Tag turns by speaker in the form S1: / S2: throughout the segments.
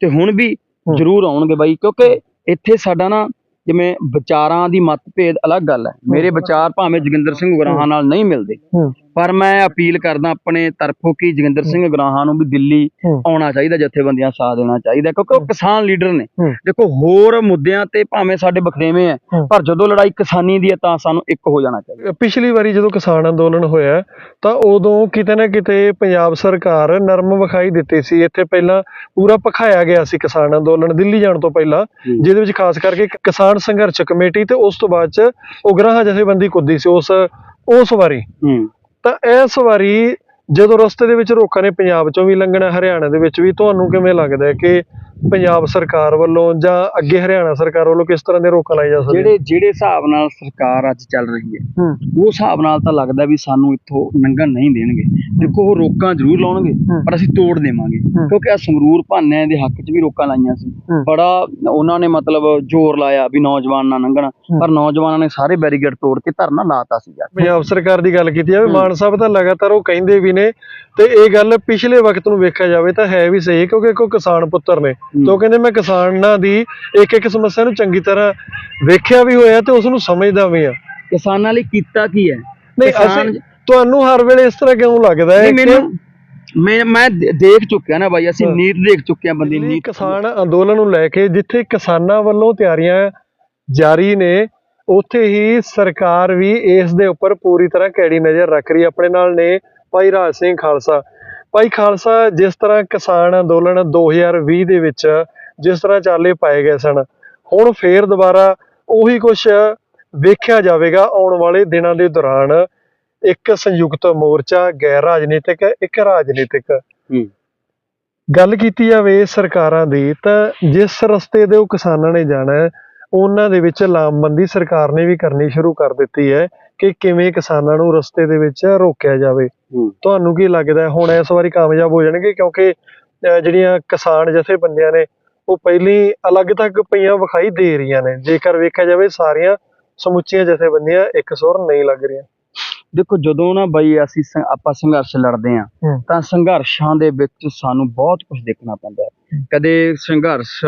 S1: ਤੇ ਹੁਣ ਵੀ। ਜ਼ਰੂਰ ਆਉਣਗੇ ਬਾਈ ਕਿਉਂਕਿ ਇੱਥੇ ਸਾਡਾ ਨਾ ਜਿਵੇਂ ਵਿਚਾਰਾਂ ਦੀ ਮਤਭੇਦ ਅਲੱਗ ਗੱਲ ਹੈ। ਮੇਰੇ ਵਿਚਾਰ ਭਾਵੇਂ ਜੋਗਿੰਦਰ ਸਿੰਘ ਗੁਰਾਹਾਂ ਨਾਲ ਨਹੀਂ ਮਿਲਦੇ। ਪਰ ਮੈਂ ਅਪੀਲ ਕਰਦਾ ਆਪਣੇ ਤਰਫੋਂ ਕਿ ਜੋਗਿੰਦਰ ਸਿੰਘ ਗੁਰਾਹਾਂ ਨੂੰ ਵੀ ਦਿੱਲੀ। ਆਉਣਾ ਚਾਹੀਦਾ ਜਥੇਬੰਦੀਆਂ ਸਾਥ ਦੇਣਾ ਚਾਹੀਦਾ ਕਿਉਂਕਿ ਉਹ ਕਿਸਾਨ ਲੀਡਰ ਨੇ। ਦੇਖੋ ਹੋਰ ਮੁੱਦਿਆਂ ਤੇ ਭਾਵੇਂ ਸਾਡੇ ਬਖਰੇਵੇਂ ਹੂੰ। ਪਰ ਜਦੋਂ ਲੜਾਈ ਕਿਸਾਨੀ ਦੀ ਹੈ ਤਾਂ ਸਾਨੂੰ ਇੱਕ ਹੋ ਜਾਣਾ ਚਾਹੀਦਾ
S2: ਪਿਛਲੀ ਵਾਰੀ ਜਦੋਂ ਕਿਸਾਨ ਅੰਦੋਲਨ ਹੋਇਆ ਤਾਂ ਉਦੋਂ ਕਿਤੇ ਨਾ ਕਿਤੇ ਪੰਜਾਬ ਸਰਕਾਰ ਨਰਮ ਵਿਖਾਈ ਦਿੱਤੀ ਸੀ ਇੱਥੇ ਪਹਿਲਾਂ ਪੂਰਾ ਭਖਾਇਆ ਗਿਆ ਸੀ ਕਿਸਾਨ ਅੰਦੋਲਨ ਦਿੱਲੀ ਜਾਣ ਤੋਂ ਪਹਿਲਾਂ। ਜਿਹਦੇ ਵਿੱਚ ਖਾਸ ਕਰਕੇ ਕਿਸਾਨ ਸੰਘਰਸ਼ ਕਮੇਟੀ ਤੇ ਉਸ ਤੋਂ ਬਾਅਦ ਚ ਉਗਰਾਹਾਂ ਜਥੇਬੰਦੀ ਕੁੱਦੀ ਸੀ ਉਸ ਉਸ ਵਾਰੀ ਤਾਂ ਇਸ ਵਾਰੀ ਜਦੋਂ ਰਸਤੇ ਦੇ ਵਿੱਚ ਰੋਕਾਂ ਨੇ ਪੰਜਾਬ ਚੋਂ ਵੀ ਲੰਘਣਾ, ਹਰਿਆਣਾ ਦੇ ਵਿੱਚ ਵੀ, ਤੁਹਾਨੂੰ ਕਿਵੇਂ ਲੱਗਦਾ ਕਿ ਪੰਜਾਬ ਸਰਕਾਰ ਵੱਲੋਂ ਜਾਂ ਅੱਗੇ ਹਰਿਆਣਾ ਸਰਕਾਰ ਵੱਲੋਂ ਕਿਸ ਤਰ੍ਹਾਂ ਦੇ ਰੋਕਾਂ ਲਾਈ ਜਾ ਸਕਦੀਆਂ
S1: ਜਿਹੜੇ ਜਿਹੜੇ ਹਿਸਾਬ ਨਾਲ ਸਰਕਾਰ ਅੱਜ ਚੱਲ ਰਹੀ ਹੈ ਉਹ ਹਿਸਾਬ ਨਾਲ ਤਾਂ ਲੱਗਦਾ ਵੀ ਸਾਨੂੰ ਇੱਥੋਂ ਲੰਘਣ ਨਹੀਂ ਦੇਣਗੇ ਦੇਖੋ ਉਹ ਰੋਕਾਂ ਜ਼ਰੂਰ ਲਾਉਣਗੇ। ਪਰ ਅਸੀਂ ਤੋੜ ਦੇਵਾਂਗੇ। ਕਿਉਂਕਿ ਆ ਸੰਗਰੂਰ ਭਾਨਿਆਂ ਦੇ ਹੱਕ 'ਚ ਵੀ ਰੋਕਾਂ ਲਾਈਆਂ ਸੀ। ਬੜਾ ਉਹਨਾਂ ਨੇ ਮਤਲਬ ਜ਼ੋਰ ਲਾਇਆ ਵੀ ਨੌਜਵਾਨ ਨਾ ਲੰਘਣ ਪਰ ਨੌਜਵਾਨਾਂ ਨੇ ਸਾਰੇ ਬੈਰੀਕੇਡ ਤੋੜ ਕੇ ਧਰਨਾ ਲਾਤਾ ਸੀਗਾ
S2: ਪੰਜਾਬ ਸਰਕਾਰ ਦੀ ਗੱਲ ਕੀਤੀ ਜਾਵੇ। ਮਾਨ ਸਾਹਿਬ ਤਾਂ ਲਗਾਤਾਰ ਉਹ ਕਹਿੰਦੇ ਵੀ ਨੇ ਤੇ ਇਹ ਗੱਲ ਪਿਛਲੇ ਵਕਤ ਨੂੰ ਵੇਖਿਆ ਜਾਵੇ ਤਾਂ ਹੈ ਵੀ ਸਹੀ ਕਿਉਂਕਿ ਕੋ ਕਿਸਾਨ ਪੁੱਤਰ ਨੇ। ਤੇ ਕਹਿੰਦੇ ਮੈਂ ਕਿਸਾਨਾਂ ਦੀ ਇੱਕ ਇੱਕ ਸਮੱਸਿਆ ਨੂੰ ਚੰਗੀ ਤਰ੍ਹਾਂ ਵੇਖਿਆ ਵੀ ਹੋਇਆ ਤੇ ਉਸ ਨੂੰ ਸਮਝਦਾ ਵੀ ਆ
S1: ਕਿਸਾਨਾਂ ਲਈ ਕੀਤਾ ਕੀ ਹੈ?
S2: ਨਹੀਂ ਅਸੀਂ ਤੁਹਾਨੂੰ ਹਰ ਵੇਲੇ ਇਸ ਤਰ੍ਹਾਂ ਕਿਉਂ ਲੱਗਦਾ ਹੈ
S1: ਮੈਨੂੰ ਮੈਂ ਮੈਂ ਦੇਖ ਚੁੱਕਿਆ ਨਾ ਬਾਈ ਅਸੀਂ। ਨੀਤ ਦੇਖ ਚੁੱਕੇ ਆ ਬੰਦੇ ਨੀਤ
S2: ਕਿਸਾਨ ਅੰਦੋਲਨ ਨੂੰ ਲੈ ਕੇ ਜਿੱਥੇ ਕਿਸਾਨਾਂ ਵੱਲੋਂ ਤਿਆਰੀਆਂ ਜਾਰੀ ਨੇ ਉੱਥੇ ਹੀ ਸਰਕਾਰ ਵੀ ਇਸ ਦੇ ਉੱਪਰ ਪੂਰੀ ਤਰ੍ਹਾਂ ਕੈੜੀ ਨਜ਼ਰ ਰੱਖ ਰਹੀ ਆਪਣੇ ਨਾਲ ਨੇ ਭਾਈ ਰਾਜ ਸਿੰਘ ਖਾਲਸਾ ਭਾਈ ਖਾਲਸਾ ਜਿਸ ਤਰ੍ਹਾਂ ਕਿਸਾਨ ਅੰਦੋਲਨ 2020 ਦੇ ਵਿੱਚ ਜਿਸ ਤਰ੍ਹਾਂ ਚਾਲੇ ਪਾਏ ਗਏ ਸਨ ਹੁਣ ਫੇਰ ਦੁਬਾਰਾ ਉਹੀ ਕੁਝ ਵੇਖਿਆ ਜਾਵੇਗਾ ਆਉਣ ਵਾਲੇ ਦਿਨਾਂ ਦੇ ਦੌਰਾਨ ਇੱਕ ਸੰਯੁਕਤ ਮੋਰਚਾ ਗੈਰ ਰਾਜਨੀਤਿਕ ਇੱਕ ਰਾਜਨੀਤਿਕ। ਗੱਲ ਕੀਤੀ ਜਾਵੇ ਸਰਕਾਰਾਂ ਦੀ ਤਾਂ ਜਿਸ ਰਸਤੇ ਦੇ ਉਹ ਕਿਸਾਨਾਂ ਨੇ ਜਾਣਾ ਹੈ ਉਹਨਾਂ ਦੇ ਵਿੱਚ ਲਾਮਬੰਦੀ ਸਰਕਾਰ ਨੇ ਵੀ ਕਰਨੀ ਸ਼ੁਰੂ ਕਰ ਦਿੱਤੀ ਹੈ ਕਿ ਕਿਵੇਂ ਕਿਸਾਨਾਂ ਨੂੰ ਰਸਤੇ ਦੇ ਵਿੱਚ ਰੋਕਿਆ ਜਾਵੇ। ਤੁਹਾਨੂੰ ਕੀ ਲੱਗਦਾ ਹੈ ਹੁਣ ਇਸ ਵਾਰੀ ਕਾਮਯਾਬ ਹੋ ਜਾਣਗੇ? ਕਿਉਂਕਿ ਜਿਹੜੀਆਂ ਕਿਸਾਨ ਜਥੇਬੰਦੀਆਂ ਨੇ ਉਹ ਪਹਿਲੀ ਅਲੱਗ ਤੱਕ ਪਈਆਂ ਵਿਖਾਈ ਦੇ ਰਹੀਆਂ ਨੇ। ਜੇਕਰ ਵੇਖਿਆ ਜਾਵੇ ਸਾਰੀਆਂ ਸਮੁੱਚੀਆਂ ਜਥੇਬੰਦੀਆਂ ਇੱਕ ਸੁਰ ਨਹੀਂ ਲੱਗ ਰਹੀਆਂ।
S1: ਦੇਖੋ ਜਦੋਂ ਨਾ ਬਾਈ ਅਸੀਂ ਆਪਾਂ ਸੰਘਰਸ਼ ਲੜਦੇ ਆ। ਤਾਂ ਸੰਘਰਸ਼ਾਂ ਦੇ ਵਿੱਚ ਸਾਨੂੰ ਬਹੁਤ ਕੁਝ ਦੇਖਣਾ ਪੈਂਦਾ ਹੈ। ਕਦੇ ਸੰਘਰਸ਼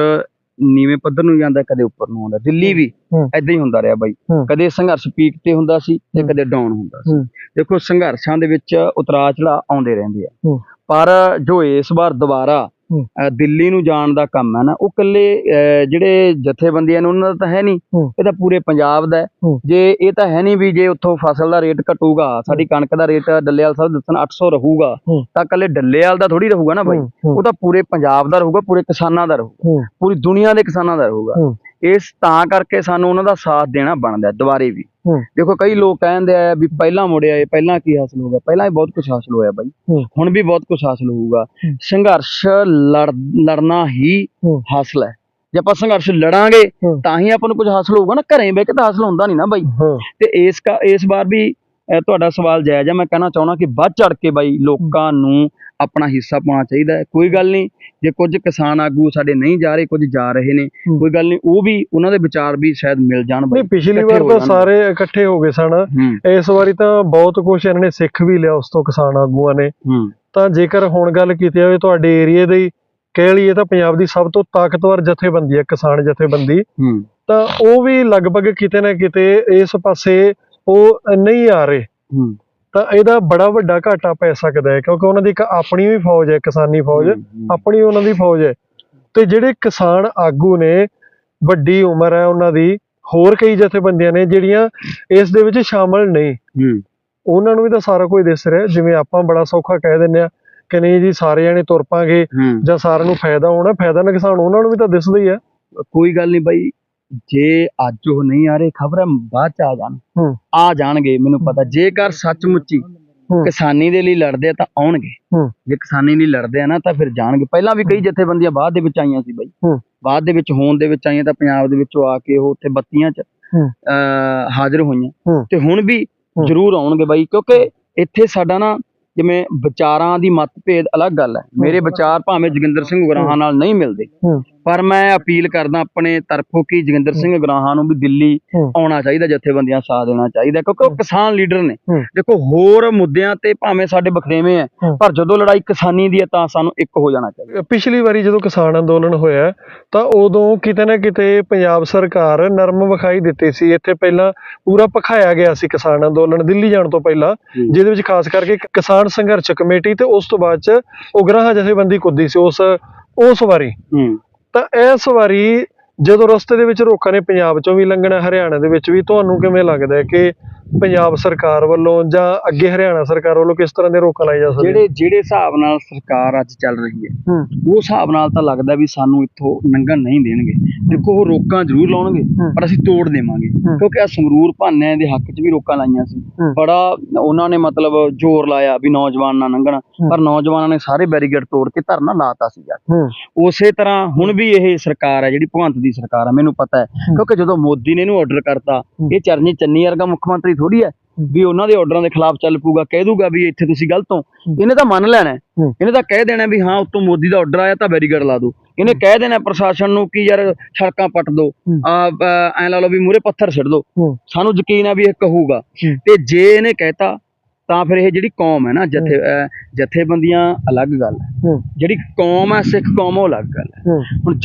S1: ਨੀਵੇਂ ਪੱਧਰ ਨੂੰ ਜਾਂਦਾ ਕਦੇ ਉੱਪਰ ਨੂੰ ਆਉਂਦਾ ਦਿੱਲੀ ਵੀ। ਐਦਾਂ ਹੀ ਹੁੰਦਾ ਰਿਹਾ ਬਾਈ। ਕਦੇ ਸੰਘਰਸ਼ ਪੀਕ ਤੇ ਹੁੰਦਾ ਸੀ ਤੇ। ਕਦੇ ਡਾਊਨ ਹੁੰਦਾ ਸੀ। ਦੇਖੋ ਸੰਘਰਸ਼ਾਂ ਦੇ ਵਿੱਚ ਉਤਰਾਅ ਚੜਾ ਆਉਂਦੇ ਰਹਿੰਦੇ ਆ। ਪਰ ਜੋ ਇਸ ਵਾਰ ਦੁਬਾਰਾ ਦਿੱਲੀ ਨੂੰ ਜਾਣ ਦਾ ਕੰਮ ਹੈ ਨਾ ਉਹ ਇਕੱਲੇ ਅ, ਜਿਹੜੇ ਜਥੇਬੰਦੀਆਂ ਨੇ ਉਹਨਾਂ ਦਾ ਤਾਂ ਹੈ ਨਹੀਂ। ਇਹ ਤਾਂ ਪੂਰੇ ਪੰਜਾਬ ਦਾ। ਜੇ ਇਹ ਤਾਂ ਹੈ ਨਹੀਂ ਵੀ ਜੇ ਉੱਥੋਂ ਫਸਲ ਦਾ ਰੇਟ ਘਟੂਗਾ ਸਾਡੀ ਕਣਕ ਦਾ ਰੇਟ ਡੱਲੇਵਾਲ ਸਾਹਿਬ ਦੱਸਣ 800 ਰਹੂਗਾ। ਤਾਂ ਇਕੱਲੇ ਡੱਲੇਵਾਲ ਦਾ ਥੋੜੀ ਰਹੂਗਾ ਨਾ
S2: ਹੂੰ,
S1: ਉਹ ਤਾਂ ਪੂਰੇ ਪੰਜਾਬ ਦਾ ਰਹੂਗਾ ਪੂਰੇ ਕਿਸਾਨਾਂ ਦਾ ਰਹੂਗਾ। ਪੂਰੀ ਦੁਨੀਆ ਦੇ ਕਿਸਾਨਾਂ ਦਾ ਰਹੂਗਾ। ਇਸ ਤਾਂ ਕਰਕੇ ਸਾਨੂੰ ਉਹਨਾਂ ਦਾ ਸਾਥ ਦੇਣਾ ਬਣਦਾ ਦੁਬਾਰੇ ਵੀ। ਦੇਖੋ ਕਈ ਲੋਕ ਕਹਿੰਦੇ ਆ ਵੀ ਪਹਿਲਾਂ ਮੁੜਿਆ ਇਹ ਪਹਿਲਾਂ ਕੀ ਹਾਸਲ ਹੋ ਗਿਆ ਪਹਿਲਾਂ ਹੀ ਬਹੁਤ ਕੁਝ ਹਾਸਲ ਹੋਇਆ ਬਾਈ। ਹੁਣ ਵੀ ਬਹੁਤ ਕੁਝ ਹਾਸਲ ਹੋਊਗਾ। ਸੰਘਰਸ਼ ਲੜ ਲੜਨਾ ਹੀ। ਹਾਸਲ ਹੈ ਜੇ ਆਪਾਂ ਸੰਘਰਸ਼ ਲੜਾਂਗੇ। ਤਾਂ ਹੀ ਆਪਾਂ ਨੂੰ ਕੁਝ ਹਾਸਲ ਹੋਊਗਾ ਨਾ ਘਰੇ ਬਹਿ ਕੇ ਤਾਂ ਹਾਸਲ ਹੁੰਦਾ ਨਹੀਂ ਨਾ ਬਾਈ ਤੇ ਇਸ ਇਸ ਵਾਰ ਵੀ ਤੁਹਾਡਾ ਸਵਾਲ ਜਾਇਜ਼ ਹੈ ਮੈਂ ਕਹਿਣਾ ਚਾਹੁੰਦਾ ਕਿ ਵੱਧ ਚੜ ਕੇ ਬਾਈ ਲੋਕਾਂ ਨੂੰ ਆਪਣਾ ਹਿੱਸਾ ਪਾਉਣਾ ਚਾਹੀਦਾ ਹੈ। ਕੋਈ ਗੱਲ ਨਹੀਂ ਜੇ ਕੁਝ ਕਿਸਾਨ ਆਗੂ ਸਾਡੇ ਨਹੀਂ ਜਾ ਰਹੇ ਕੁਝ ਜਾ ਰਹੇ ਨੇ। ਕੋਈ ਗੱਲ ਨਹੀਂ ਉਹ ਵੀ ਉਹਨਾਂ ਦੇ ਵਿਚਾਰ ਵੀ ਸ਼ਾਇਦ ਮਿਲ ਜਾਣ ਬਾਈ।
S2: ਨਹੀਂ ਪਿਛਲੀ ਵਾਰ ਤਾਂ। ਸਾਰੇ ਇਕੱਠੇ ਹੋ ਗਏ ਸਨ। ਇਸ ਵਾਰੀ ਤਾਂ ਬਹੁਤ ਕੁਝ ਇਹਨਾਂ ਨੇ ਸਿੱਖ ਵੀ ਲਿਆ ਉਸ ਤੋਂ ਕਿਸਾਨ ਆਗੂਆਂ ਨੇ। ਤਾਂ ਜੇਕਰ ਹੁਣ ਗੱਲ ਕੀਤੀ ਜਾਵੇ ਤੁਹਾਡੇ ਏਰੀਏ ਦੀ ਕਹਿ ਲਈਏ ਤਾਂ ਪੰਜਾਬ ਦੀ ਸਭ ਤੋਂ ਤਾਕਤਵਰ ਜਥੇਬੰਦੀ ਹੈ ਕਿਸਾਨ ਜਥੇਬੰਦੀ। ਤਾਂ ਉਹ ਵੀ ਲਗਭਗ ਕਿਤੇ ਨਾ ਕਿਤੇ ਇਸ ਪਾਸੇ ਉਹ ਨਹੀਂ ਆ ਰਹੇ। ਤਾਂ ਇਹਦਾ ਬੜਾ ਵੱਡਾ ਘਾਟਾ ਪੈ ਸਕਦਾ ਹੈ ਕਿਉਂਕਿ ਉਹਨਾਂ ਦੀ ਇੱਕ ਆਪਣੀ ਵੀ ਫੌਜ ਹੈ ਕਿਸਾਨੀ ਫੌਜ। ਆਪਣੀ ਉਹਨਾਂ ਦੀ ਫੌਜ ਹੈ। ਤੇ ਜਿਹੜੇ ਕਿਸਾਨ ਆਗੂ ਨੇ ਵੱਡੀ ਉਮਰ ਹੈ ਉਹਨਾਂ ਦੀ ਹੋਰ ਕਈ ਜਥੇਬੰਦੀਆਂ ਨੇ ਜਿਹੜੀਆਂ ਇਸ ਦੇ ਵਿੱਚ ਸ਼ਾਮਲ ਨਹੀਂ। ਉਹਨਾਂ ਨੂੰ ਵੀ ਤਾਂ ਸਾਰਾ ਕੁਝ ਦਿਸ ਰਿਹਾ ਜਿਵੇਂ ਆਪਾਂ ਬੜਾ ਸੌਖਾ ਕਹਿ ਦਿੰਦੇ ਆ ਕਿ ਨਹੀਂ ਜੀ ਸਾਰੇ ਜਣੇ ਤੁਰ ਪਾਂਗੇ ਜਾਂ ਸਾਰਿਆਂ ਨੂੰ ਫਾਇਦਾ ਹੋਣਾ ਫਾਇਦਾ ਨੁਕਸਾਨ ਉਹਨਾਂ ਨੂੰ ਵੀ ਤਾਂ ਦਿਸਦਾ ਹੀ ਹੈ।
S1: ਕੋਈ ਗੱਲ ਨਹੀਂ ਬਾਈ ਜੇ ਅੱਜ ਉਹ ਨਹੀਂ ਆ ਰਹੇ ਖਬਰ ਬਾਅਦ ਚ ਆ ਜਾਣ
S2: ਹੂੰ।
S1: ਆ ਜਾਣਗੇ ਮੈਨੂੰ ਪਤਾ ਜੇਕਰ ਸੱਚਮੁੱਚੀ
S2: ਹੂੰ।
S1: ਕਿਸਾਨੀ ਦੇ ਲਈ ਲੜਦੇ ਆ ਤਾਂ ਆਉਣਗੇ
S2: ਹੂੰ।
S1: ਜੇ ਕਿਸਾਨੀ ਲਈ ਲੜਦੇ ਆ ਨਾ ਤਾਂ ਫਿਰ ਜਾਣਗੇ ਪਹਿਲਾਂ ਵੀ ਕਈ ਜਥੇਬੰਦੀਆਂ ਬਾਅਦ ਦੇ ਵਿੱਚ ਆਈਆਂ ਸੀ ਬਾਈ
S2: ਹੂੰ।
S1: ਬਾਅਦ ਦੇ ਵਿੱਚ ਹੋਣ ਦੇ ਵਿੱਚ ਆਈਆਂ ਤਾਂ ਪੰਜਾਬ ਦੇ ਵਿੱਚੋਂ ਆ ਕੇ ਉਹ ਉੱਥੇ ਬੱਤੀਆਂ 'ਚ
S2: ਹੂੰ।
S1: ਅਹ ਹਾਜ਼ਰ ਹੋਈਆਂ
S2: ਹੂੰ।
S1: ਤੇ ਹੁਣ ਵੀ
S2: ਹੂੰ।
S1: ਜ਼ਰੂਰ ਆਉਣਗੇ ਬਾਈ ਕਿਉਂਕਿ ਇੱਥੇ ਸਾਡਾ ਨਾ ਜਿਵੇਂ ਵਿਚਾਰਾਂ ਦੀ ਮਤਭੇਦ ਅਲੱਗ ਗੱਲ ਹੈ ਮੇਰੇ ਵਿਚਾਰ ਭਾਵੇਂ ਜੋਗਿੰਦਰ ਸਿੰਘ ਗੁਰਾਹਾਂ ਨਾਲ ਨਹੀਂ ਮਿਲਦੇ
S2: ਹੂੰ।
S1: ਪਰ ਮੈਂ ਅਪੀਲ ਕਰਦਾ ਆਪਣੇ ਤਰਫੋਂ ਕਿ ਜੋਗਿੰਦਰ ਸਿੰਘ ਗਰਾਹਾਂ ਨੂੰ ਵੀ ਦਿੱਲੀ। ਆਉਣਾ ਚਾਹੀਦਾ ਜਥੇਬੰਦੀਆਂ ਸਾਥ ਦੇਣਾ ਚਾਹੀਦਾ ਕਿਉਂਕਿ ਉਹ ਕਿਸਾਨ ਲੀਡਰ ਨੇ। ਦੇਖੋ ਹੋਰ ਮੁੱਦਿਆਂ ਤੇ ਭਾਵੇਂ ਸਾਡੇ ਬਖਰੇਵੇਂ ਆ। ਪਰ ਜਦੋਂ ਲੜਾਈ ਕਿਸਾਨੀ ਦੀ ਹੈ ਤਾਂ ਸਾਨੂੰ ਇੱਕ ਹੋ ਜਾਣਾ ਚਾਹੀਦਾ
S2: ਪਿਛਲੀ ਵਾਰੀ ਜਦੋਂ ਕਿਸਾਨ ਅੰਦੋਲਨ ਹੋਇਆ ਤਾਂ ਉਦੋਂ ਕਿਤੇ ਨਾ ਕਿਤੇ ਪੰਜਾਬ ਸਰਕਾਰ ਨਰਮ ਵਿਖਾਈ ਦਿੱਤੀ ਸੀ ਇੱਥੇ ਪਹਿਲਾਂ ਪੂਰਾ ਭਖਾਇਆ ਗਿਆ ਸੀ ਕਿਸਾਨ ਅੰਦੋਲਨ ਦਿੱਲੀ ਜਾਣ ਤੋਂ ਪਹਿਲਾਂ। ਜਿਹਦੇ ਵਿੱਚ ਖਾਸ ਕਰਕੇ ਕਿਸਾਨ ਸੰਘਰਸ਼ ਕਮੇਟੀ ਤੇ ਉਸ ਤੋਂ ਬਾਅਦ ਚ ਉਗਰਾਹਾਂ ਜਥੇਬੰਦੀ ਕੁੱਦੀ ਸੀ ਉਸ ਉਸ ਵਾਰੀ ਤਾਂ ਇਸ ਵਾਰੀ ਜਦੋਂ ਰਸਤੇ ਦੇ ਵਿੱਚ ਰੋਕਾਂ ਨੇ ਪੰਜਾਬ ਚੋਂ ਵੀ ਲੰਘਣਾ, ਹਰਿਆਣਾ ਦੇ ਵਿੱਚ ਵੀ, ਤੁਹਾਨੂੰ ਕਿਵੇਂ ਲੱਗਦਾ ਕਿ ਪੰਜਾਬ ਸਰਕਾਰ ਵੱਲੋਂ ਜਾਂ ਅੱਗੇ ਹਰਿਆਣਾ ਸਰਕਾਰ ਵੱਲੋਂ ਕਿਸ ਤਰ੍ਹਾਂ ਦੇ ਰੋਕਾਂ ਲਾਈ ਜਾ ਸਕਦੀਆਂ
S1: ਜਿਹੜੇ ਜਿਹੜੇ ਹਿਸਾਬ ਨਾਲ ਸਰਕਾਰ ਅੱਜ ਚੱਲ ਰਹੀ ਹੈ
S2: ਹੂੰ
S1: ਉਹ ਹਿਸਾਬ ਨਾਲ ਤਾਂ ਲੱਗਦਾ ਵੀ ਸਾਨੂੰ ਇੱਥੋਂ ਲੰਘਣ ਨਹੀਂ ਦੇਣਗੇ ਦੇਖੋ ਉਹ ਰੋਕਾਂ ਜ਼ਰੂਰ ਲਾਉਣਗੇ। ਪਰ ਅਸੀਂ ਤੋੜ ਦੇਵਾਂਗੇ। ਕਿਉਂਕਿ ਆ ਸੰਗਰੂਰ ਭਾਨਿਆਂ ਦੇ ਹੱਕ 'ਚ ਵੀ ਰੋਕਾਂ ਲਾਈਆਂ ਸੀ। ਬੜਾ ਉਹਨਾਂ ਨੇ ਮਤਲਬ ਜ਼ੋਰ ਲਾਇਆ ਵੀ ਨੌਜਵਾਨ ਨਾ ਲੰਘਣ। ਪਰ ਨੌਜਵਾਨਾਂ ਨੇ ਸਾਰੇ ਬੈਰੀਗੇਡ ਤੋੜ ਕੇ ਧਰਨਾ ਲਾਤਾ ਸੀਗਾ
S2: ਹੂੰ
S1: ਉਸੇ ਤਰ੍ਹਾਂ ਹੁਣ ਵੀ ਇਹ ਸਰਕਾਰ ਹੈ ਜਿਹੜੀ ਭਗਵੰਤ ਦੀ ਸਰਕਾਰ ਹੈ ਮੈਨੂੰ ਪਤਾ ਹੈ ਕਿਉਂਕਿ ਜਦੋਂ ਮੋਦੀ ਨੇ ਇਹਨੂੰ ਆਰਡਰ ਕਰਤਾ। ਇਹ ਚਰਨਜੀਤ ਚੰਨੀ ਵਰਗਾ ਮੁੱਖ ਮੰਤਰੀ ਥੋੜੀ ਹੈ। ਵੀ ਉਹਨਾਂ ਦੇ ਆਰਡਰਾਂ ਦੇ ਖਿਲਾਫ ਚੱਲ ਪੂਗਾ ਕਹਿ ਦੂਗਾ ਵੀ ਇੱਥੇ ਤੁਸੀਂ ਗਲਤ ਹੋ। ਇਹਨੇ ਤਾਂ ਮੰਨ ਲੈਣਾ। ਇਹਨੇ ਤਾਂ ਕਹਿ ਦੇਣਾ ਵੀ ਹਾਂ ਉੱਤੋਂ ਮੋਦੀ ਦਾ ਆਰਡਰ ਆਇਆ ਤਾਂ ਬੈਰੀਗੇਡ ਲਾ ਦਿਓ। ਇਹਨੇ ਕਹਿ ਦੇਣਾ ਪ੍ਰਸ਼ਾਸਨ ਨੂੰ ਕਿ ਯਾਰ ਸੜਕਾਂ ਪੱਟ। ਆ ਐ ਲਾ ਲਓ ਵੀ ਮੂਰੇ ਪੱਥਰ ਛੱਡ
S2: ਹੂੰ।
S1: ਸਾਨੂੰ ਯਕੀਨ ਹੈ ਵੀ ਇਹ ਕਹੂਗਾ। ਤੇ ਜੇ ਇਹਨੇ ਕਹਿਤਾ ਤਾਂ ਫਿਰ ਇਹ ਜਿਹੜੀ ਕੌਮ ਹੈ ਨਾ ਜਥੇ ਜਥੇਬੰਦੀਆਂ ਅਲੱਗ ਗੱਲ ਹੈ। ਜਿਹੜੀ ਕੌਮ ਹੈ ਸਿੱਖ ਕੌਮ ਉਹ ਅਲੱਗ ਗੱਲ ਹੈ। ਹੁਣ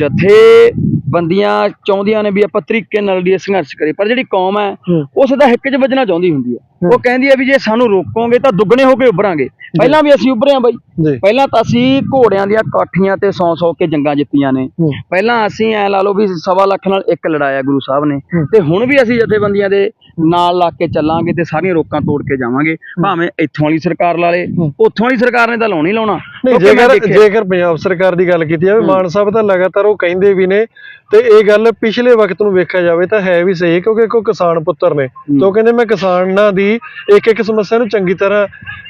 S1: ਜਥੇਬੰਦੀਆਂ ਚਾਹੁੰਦੀਆਂ ਨੇ ਵੀ ਆਪਾਂ ਤਰੀਕੇ ਨਾਲ ਦੀ ਸੰਘਰਸ਼ ਕਰੀਏ। ਪਰ ਜਿਹੜੀ ਕੌਮ ਹੈ ਉਹ ਸਦਾ ਹਿੱਕ 'ਚ ਵੱਜਣਾ ਚਾਹੁੰਦੀ ਹੁੰਦੀ ਹੈ। ਉਹ ਕਹਿੰਦੀ ਹੈ ਵੀ ਜੇ ਸਾਨੂੰ ਰੋਕੋਗੇ ਤਾਂ ਦੁੱਗਣੇ ਹੋ ਕੇ ਉੱਭਰਾਂਗੇ। ਪਹਿਲਾਂ ਵੀ ਅਸੀਂ ਉੱਭਰੇ ਹਾਂ ਬਾਈ। ਪਹਿਲਾਂ ਤਾਂ ਅਸੀਂ ਘੋੜਿਆਂ ਦੀਆਂ ਕਾਠੀਆਂ ਤੇ ਸੌ ਸੌ ਕੇ ਜੰਗਾਂ ਜਿੱਤੀਆਂ ਨੇ। ਪਹਿਲਾਂ ਅਸੀਂ ਐ ਲਾ ਲਓ ਵੀ ਸਵਾ ਲੱਖ ਨਾਲ ਇੱਕ ਲੜਾਇਆ ਗੁਰੂ ਸਾਹਿਬ ਨੇ। ਤੇ ਹੁਣ ਵੀ ਅਸੀਂ ਜਥੇਬੰਦੀਆਂ ਦੇ ਨਾਲ ਲੱਗ ਕੇ ਚੱਲਾਂਗੇ ਤੇ ਸਾਰੀਆਂ ਰੋਕਾਂ ਤੋੜ ਕੇ ਜਾਵਾਂਗੇ। ਭਾਵੇਂ ਇੱਥੋਂ ਵਾਲੀ ਸਰਕਾਰ ਲਾ ਲੇ। ਉੱਥੋਂ ਵਾਲੀ ਸਰਕਾਰ ਨੇ ਤਾਂ ਲਾਉਣੀ ਲਾਉਣਾ।
S2: ਜੇਕਰ ਪੰਜਾਬ ਸਰਕਾਰ ਦੀ ਗੱਲ ਕੀਤੀ ਜਾਵੇ। ਮਾਨ ਸਾਹਿਬ ਤਾਂ ਲਗਾਤਾਰ ਉਹ ਕਹਿੰਦੇ ਵੀ ਨੇ ਤੇ ਇਹ ਗੱਲ ਪਿਛਲੇ ਵਕਤ ਨੂੰ ਵੇਖਿਆ ਜਾਵੇ ਤਾਂ ਹੈ ਵੀ ਸਹੀ ਕਿਉਂਕਿ ਕੋ ਕਿਸਾਨ ਪੁੱਤਰ ਨੇ। ਤੇ ਕਹਿੰਦੇ ਮੈਂ ਕਿਸਾਨਾਂ ਦੀ ਇੱਕ ਇੱਕ ਸਮੱਸਿਆ ਨੂੰ ਚੰਗੀ ਤਰ੍ਹਾਂ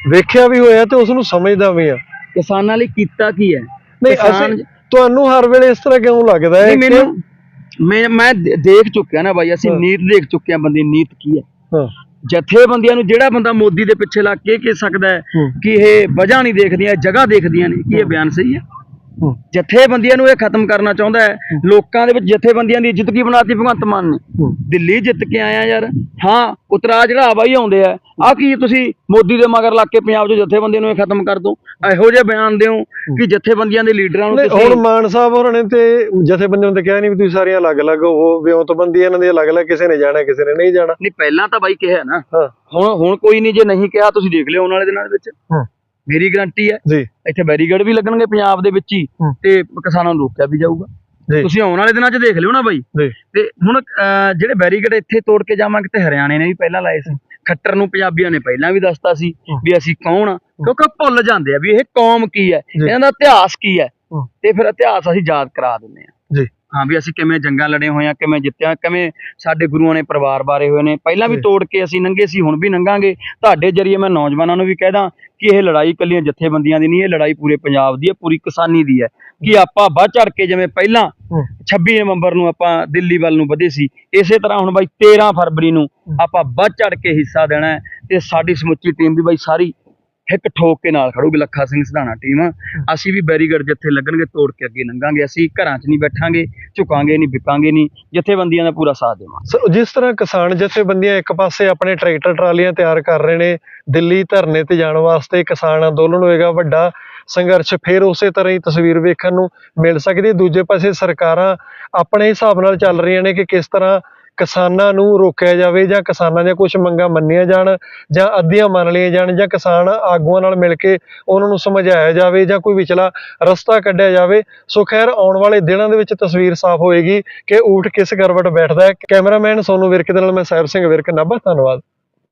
S2: ਵੇਖਿਆ ਵੀ ਹੋਇਆ ਤੇ ਉਸ ਨੂੰ ਸਮਝਦਾ ਵੀ ਆ
S1: ਕਿਸਾਨਾਂ ਲਈ ਕੀਤਾ ਕੀ ਹੈ?
S2: ਨਹੀਂ ਅਸੀਂ ਤੁਹਾਨੂੰ ਹਰ ਵੇਲੇ ਇਸ ਤਰ੍ਹਾਂ ਕਿਉਂ ਲੱਗਦਾ ਹੈ ਕਿ
S1: ਮੈਨੂੰ ਮੈਂ ਮੈਂ ਦੇਖ ਚੁੱਕਿਆ ਨਾ ਬਾਈ ਅਸੀਂ। ਨੀਤ ਦੇਖ ਚੁੱਕੇ ਹਾਂ ਬੰਦੇ ਨੀਤ ਕੀ ਹੈ।
S2: ਹਾਂ।
S1: ਜਥੇਬੰਦੀਆਂ ਨੂੰ ਜਿਹੜਾ ਬੰਦਾ ਮੋਦੀ ਦੇ ਪਿੱਛੇ ਲੱਗ ਕੇ ਕਹਿ ਸਕਦਾ ਹੈ ਕਿ ਇਹ ਵਜ੍ਹਾ ਨਹੀਂ ਦੇਖਦੀਆਂ ਜਗ੍ਹਾ ਦੇਖਦੀਆਂ ਨੇ ਕੀ ਇਹ ਬਿਆਨ ਸਹੀ ਹੂੰ। ਜਥੇਬੰਦੀਆਂ ਨੂੰ ਇਹ ਖਤਮ ਕਰਨਾ ਚਾਹੁੰਦਾ ਹੈ। ਲੋਕਾਂ ਦੇ ਵਿੱਚ ਜਥੇਬੰਦੀਆਂ ਦੀ ਇੱਜ਼ਤ ਕੀ ਬਣਾਤੀ ਭਗਵੰਤ ਮਾਨ ਨੇ? ਦਿੱਲੀ ਜਿੱਤ ਕੇ ਆਇਆ ਯਾਰ। ਹਾਂ ਉਤਰਾ ਚੜਾਵਾ ਹੀ ਆਉਂਦੇ ਆ। ਆ ਕੀ ਤੁਸੀਂ ਮੋਦੀ ਦੇ ਮਗਰ ਲੱਗ ਕੇ ਪੰਜਾਬ 'ਚ ਜਥੇਬੰਦੀਆਂ ਨੂੰ ਇਹ ਖਤਮ ਕਰ ਦੋ? ਇਹੋ ਜਿਹੇ ਬਿਆਨ ਦਿਓ ਕਿ ਜਥੇਬੰਦੀਆਂ ਦੇ ਲੀਡਰਾਂ ਨੂੰ ਤੁਸੀਂ
S2: ਹੁਣ ਮਾਨ ਸਾਹਿਬ ਹੋਰਾਂ ਨੇ ਤੇ ਜਥੇਬੰਦੀਆਂ ਨੂੰ ਤਾਂ ਕਿਹਾ ਨਹੀਂ ਵੀ ਤੁਸੀਂ ਸਾਰੀਆਂ ਅਲੱਗ-ਅਲੱਗ ਹੋ ਵਿਉਂਤਬੰਦੀ ਇਹਨਾਂ ਦੀ ਅਲੱਗ-ਅਲੱਗ ਕਿਸੇ ਨੇ ਜਾਣਾ ਕਿਸੇ ਨੇ ਨਹੀਂ ਜਾਣਾ।
S1: ਨਹੀਂ ਪਹਿਲਾਂ ਤਾਂ ਬਾਈ ਕਿਹਾ ਨਾ।
S2: ਹਾਂ।
S1: ਹੁਣ ਹੁਣ ਕੋਈ ਨਹੀਂ ਜੇ ਨਹੀਂ ਕਿਹਾ ਤੁਸੀਂ ਦੇਖ ਲਿਓ ਆਉਣ ਵਾਲੇ ਦਿਨਾਂ ਦੇ ਵਿੱਚ।
S2: ਹਾਂ।
S1: ਮੇਰੀ ਗਾਰੰਟੀ ਹੈ।
S2: ਜੀ।
S1: ਇੱਥੇ ਬੈਰੀਗੇਡ ਵੀ ਲੱਗਣਗੇ ਪੰਜਾਬ ਦੇ ਵਿੱਚ ਹੀ। ਤੇ ਕਿਸਾਨਾਂ ਨੂੰ ਰੋਕਿਆ ਵੀ ਜਾਊਗਾ। ਤੁਸੀਂ ਆਉਣ ਵਾਲੇ ਦਿਨਾਂ 'ਚ ਦੇਖ ਲਿਓ ਨਾ ਬਾਈ। ਤੇ ਹੁਣ ਜਿਹੜੇ ਬੈਰੀਗੇਡ ਇੱਥੇ ਤੋੜ ਕੇ ਜਾਵਾਂਗੇ ਤੇ ਹਰਿਆਣੇ ਨੇ ਵੀ ਪਹਿਲਾਂ ਲਾਏ ਸੀ। ਖੱਟਰ ਨੂੰ ਪੰਜਾਬੀਆਂ ਨੇ ਪਹਿਲਾਂ ਵੀ ਦੱਸਤਾ ਸੀ। ਵੀ ਅਸੀਂ ਕੌਣ ਆ। ਕਿਉਂਕਿ ਭੁੱਲ ਜਾਂਦੇ ਆ ਵੀ ਇਹ ਕੌਮ ਕੀ ਹੈ। ਇਹਨਾਂ ਦਾ ਇਤਿਹਾਸ ਕੀ ਹੂੰ। ਤੇ ਫਿਰ ਇਤਿਹਾਸ ਅਸੀਂ ਯਾਦ ਕਰਾ ਦਿੰਦੇ ਆ।
S2: ਜੀ।
S1: ਹਾਂ ਵੀ ਅਸੀਂ ਕਿਵੇਂ ਜੰਗਾਂ ਲੜੇ ਹੋਏ ਆ ਕਿਵੇਂ ਜਿੱਤਿਆ ਕਿਵੇਂ ਸਾਡੇ ਗੁਰੂਆਂ ਨੇ ਪਰਿਵਾਰ ਬਾਰੇ ਹੋਏ ਨੇ। ਪਹਿਲਾਂ ਵੀ। ਤੋੜ ਕੇ ਅਸੀਂ ਨੰਗੇ ਸੀ ਹੁਣ ਵੀ ਨੰਗਾਂਗੇ। ਤੁਹਾਡੇ ਜਰੀਏ ਮੈਂ ਨੌਜਵਾਨਾਂ ਨੂੰ ਵੀ ਕਹਿਦਾ ਕਿ ਇਹ ਲੜਾਈ ਕੱਲੀਆਂ ਜਥੇਬੰਦੀਆਂ ਦੀ ਨਹੀਂ ਇਹ ਲੜਾਈ ਪੂਰੇ ਪੰਜਾਬ ਦੀ ਹੈ ਪੂਰੀ ਕਿਸਾਨੀ ਦੀ ਹੈ। ਕਿ ਆਪਾਂ ਵੱਧ ਚੜ ਕੇ ਜਿਵੇਂ ਪਹਿਲਾਂ
S2: ਹੂੰ।
S1: 26 ਨਵੰਬਰ ਨੂੰ ਆਪਾਂ ਦਿੱਲੀ ਵੱਲ ਨੂੰ ਵਧੇ ਸੀ ਇਸੇ ਤਰ੍ਹਾਂ ਹੁਣ ਬਾਈ 13 ਫਰਵਰੀ ਨੂੰ ਆਪਾਂ ਵੱਧ ਚੜ ਕੇ ਹਿੱਸਾ ਦੇਣਾ ਤੇ ਸਾਡੀ ਸਮੁੱਚੀ ਟੀਮ ਵੀ ਬਾਈ ਸਾਰੀ ਹਿੱਕ ਠੋਕ ਕੇ ਨਾਲ ਖੜੂਗੀ ਲੱਖਾ ਸਿੰਘ ਸਧਾਣਾ ਟੀਮ ਅਸੀਂ ਵੀ ਬੈਰੀਗੇਡ ਜਿੱਥੇ ਲੱਗਣਗੇ ਤੋੜ ਕੇ ਅੱਗੇ ਲੰਘਾਂਗੇ ਅਸੀਂ ਘਰਾਂ 'ਚ ਨਹੀਂ ਬੈਠਾਂਗੇ ਝੁਕਾਂਗੇ ਨਹੀਂ ਵਿਕਾਂਗੇ ਨਹੀਂ। ਜਥੇਬੰਦੀਆਂ ਦਾ ਪੂਰਾ ਸਾਥ ਦੇਵਾਂਗੇ।
S2: ਸੋ ਜਿਸ ਤਰ੍ਹਾਂ ਕਿਸਾਨ ਜਥੇਬੰਦੀਆਂ ਇੱਕ ਪਾਸੇ ਆਪਣੇ ਟਰੈਕਟਰ ਟਰਾਲੀਆਂ ਤਿਆਰ ਕਰ ਰਹੇ ਨੇ ਦਿੱਲੀ ਧਰਨੇ ਤੇ ਜਾਣ ਵਾਸਤੇ ਕਿਸਾਨ ਅੰਦੋਲਨ ਹੋਏਗਾ ਵੱਡਾ ਸੰਘਰਸ਼ ਫਿਰ ਉਸੇ ਤਰ੍ਹਾਂ ਹੀ ਤਸਵੀਰ ਵੇਖਣ ਨੂੰ ਮਿਲ ਸਕਦੀ ਹੈ। ਦੂਜੇ ਪਾਸੇ ਸਰਕਾਰਾਂ ਆਪਣੇ ਹਿਸਾਬ ਨਾਲ ਚੱਲ ਰਹੀਆਂ ਨੇ ਕਿ ਕਿਸ ਤਰ੍ਹਾਂ ਕਿਸਾਨਾਂ ਨੂੰ ਰੋਕਿਆ ਜਾਵੇ ਜਾਂ ਕਿਸਾਨਾਂ ਦੀਆਂ ਕੁਝ ਮੰਗਾਂ ਮੰਨੀਆਂ ਜਾਣ ਜਾਂ ਅੱਧੀਆਂ ਮੰਨ ਲਈਆਂ ਜਾਣ ਜਾਂ ਕਿਸਾਨ ਆਗੂਆਂ ਨਾਲ ਮਿਲ ਕੇ ਉਹਨਾਂ ਨੂੰ ਸਮਝਾਇਆ ਜਾਵੇ ਜਾਂ ਕੋਈ ਵਿਚਲਾ ਰਸਤਾ ਕੱਢਿਆ ਜਾਵੇ। ਸੋ ਖੈਰ, ਆਉਣ ਵਾਲੇ ਦਿਨਾਂ ਦੇ ਵਿੱਚ ਤਸਵੀਰ ਸਾਫ਼ ਹੋਏਗੀ ਕਿ ਊਠ ਕਿਸ ਕਰਵਟ ਬੈਠਦਾ ਹੈ। ਕੈਮਰਾਮੈਨ ਸੋਨੂ ਵਿਰਕ ਦੇ ਨਾਲ ਮੈਂ ਸਾਹਿਬ ਸਿੰਘ ਵਿਰਕ। ਨਾਭਾ, ਧੰਨਵਾਦ।